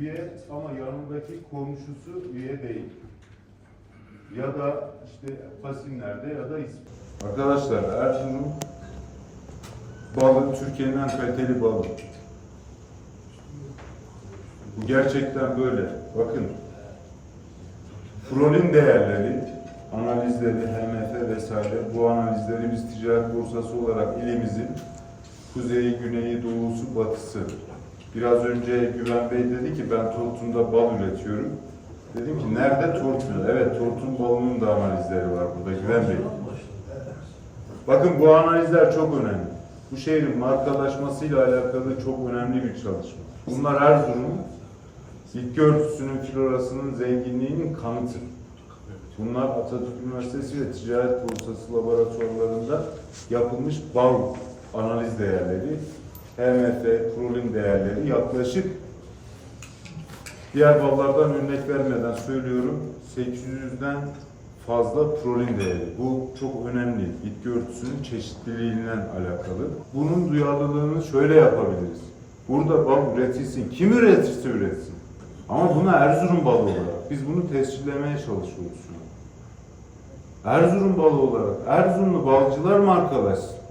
üye ama yanındaki komşusu üye değil. Ya da işte Pasinler'de ya da İsp- Arkadaşlar Erzurum balı Türkiye'nin en kaliteli balı. Bu gerçekten böyle. Bakın. Prolin değerleri, analizleri, HMF vesaire bu analizleri biz ticaret borsası olarak ilimizin kuzeyi, güneyi, doğusu, batısı. Biraz önce Güven Bey dedi ki ben Tortum'da bal üretiyorum. Dedim ki nerede Tortum? Evet Tortum balının da analizleri var burada Güven Bey. Bakın bu analizler çok önemli. Bu şehrin markalaşmasıyla alakalı çok önemli bir çalışma. Bunlar Erzurum bitki örtüsünün florasının zenginliğinin kanıtı. Bunlar Atatürk Üniversitesi ve Ticaret Borsası laboratuvarlarında yapılmış bal analiz değerleri, HMF, prolin değerleri yaklaşık diğer ballardan örnek vermeden söylüyorum 800'den fazla prolin değeri. Bu çok önemli. Bitki örtüsünün çeşitliliğinden alakalı. Bunun duyarlılığını şöyle yapabiliriz. Burada bal üretilsin. Kim üretirse üretsin. Ama buna Erzurum balı olarak. Biz bunu tescillemeye çalışıyoruz. Erzurum balı olarak. Erzurumlu balcılar markalaşsın.